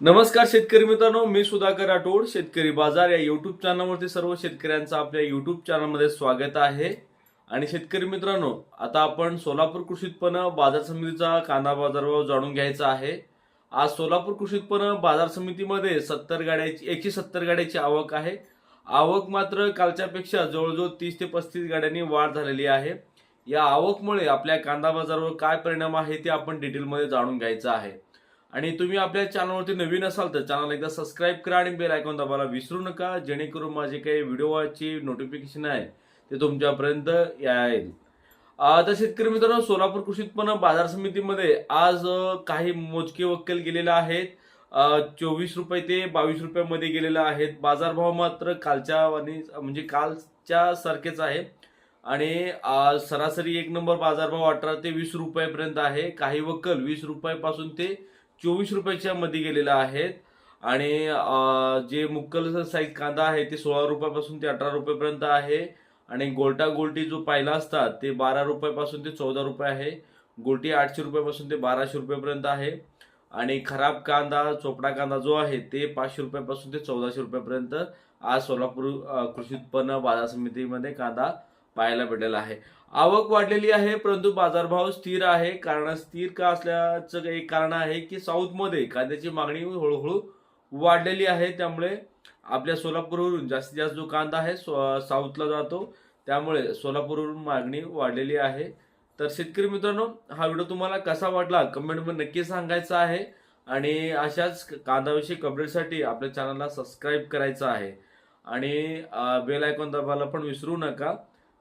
नमस्कार शेतकरी मित्रांनो मी सुधाकर राठोड शेतकरी बाजार या युट्यूब चॅनलवरती सर्व शेतकऱ्यांचं आपल्या युट्यूब चॅनलमध्ये स्वागत आहे. आणि शेतकरी मित्रांनो आता आपण सोलापूर कृषी उत्पन्न बाजार समितीचा कांदा बाजारभाव जाणून घ्यायचा आहे. आज सोलापूर कृषी उत्पन्न बाजार समितीमध्ये सत्तर गाड्याची एकशे सत्तर गाड्याची आवक आहे. आवक मात्र कालच्यापेक्षा जवळजवळ तीस ते पस्तीस गाड्यांनी वाढ झालेली आहे. या आवकमुळे आपल्या कांदा बाजारावर काय परिणाम आहे ते आपण डिटेलमध्ये जाणून घ्यायचं आहे. आणि तुम्ही आपल्या चॅनलवरती नवीन असाल तर चॅनल एकदा सबस्क्राईब करा आणि बेल आयकॉन दाबायला विसरू नका जेणेकरून माझे काही व्हिडिओची नोटिफिकेशन आहे ते तुमच्यापर्यंत येईल. अं, तर शेतकरी मित्रांनो सोलापूर कृषी उत्पन्न बाजार समितीमध्ये आज काही मोजके वक्कल गेलेले आहेत. चोवीस रुपये ते बावीस रुपयामध्ये गेलेले आहेत. बाजारभाव मात्र कालच्या आणि म्हणजे कालच्या सारखेच आहे. आणि सरासरी एक नंबर बाजारभाव अठरा ते वीस रुपयापर्यंत आहे. काही वक्कल वीस रुपयापासून ते चोवीस रुपयाच्या मध्ये गेलेला आहेत आणि जे मुक्कल साईज कांदा आहे ते सोळा रुपयापासून ते अठरा रुपयापर्यंत आहे. आणि गोल्टा गोलटी जो पाहिला असतात ते बारा रुपयापासून ते चौदा रुपये आहे. गोलटी आठशे रुपयापासून ते बाराशे रुपयापर्यंत आहे. आणि खराब कांदा चोपडा कांदा जो आहे ते पाचशे रुपयापासून ते चौदाशे रुपयापर्यंत. आज सोलापूर कृषी उत्पन्न बाजार समितीमध्ये कांदा पाहायला भेटलेला आहे. आवक वाढलेली आहे परंतु बाजारभाव स्थिर आहे. कारण स्थिर का असल्याचं एक कारण आहे की साऊथमध्ये कांद्याची मागणी हळूहळू वाढलेली आहे. त्यामुळे आपल्या सोलापूरवरून जास्तीत जास्त जो कांदा आहे सो- साऊथला जातो. त्यामुळे सोलापूरवरून मागणी वाढलेली आहे. तर शेतकरी मित्रांनो हा व्हिडिओ तुम्हाला कसा वाटला कमेंटमध्ये नक्की सांगायचा आहे. आणि अशाच कांदाविषयी अपडेटसाठी आपल्या चॅनलला सबस्क्राईब करायचं आहे. आणि बेल आयकॉन दाबायला पण विसरू नका.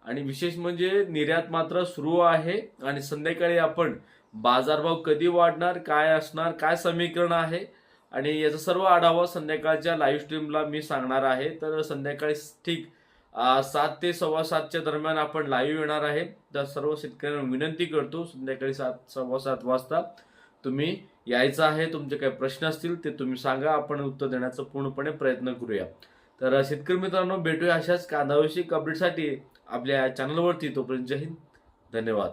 आणि विशेष म्हणजे निर्यात मात्र सुरू आहे आणि संध्याकाळी आपण बाजारभाव कधी वाढणार काय असणार काय समीकरण आहे आणि याचा सर्व आढावा संध्याकाळच्या लाईव्ह स्ट्रीमला मी सांगणार आहे. तर संध्याकाळी ठीक सात ते सव्वा सातच्या दरम्यान आपण लाईव्ह येणार आहे. तर सर्व शेतकऱ्यांना विनंती करतो संध्याकाळी सात सव्वा सात वाजता तुम्ही यायचं आहे तुमचे काही प्रश्न असतील ते तुम्ही सांगा आपण उत्तर देण्याचा पूर्णपणे प्रयत्न करूया. तर शेतकरी मित्रांनो भेटूया अशाच कांदाविषयी अपडेटसाठी आपल्या चॅनलवरती तोपर्यंत जय हिंद. धन्यवाद.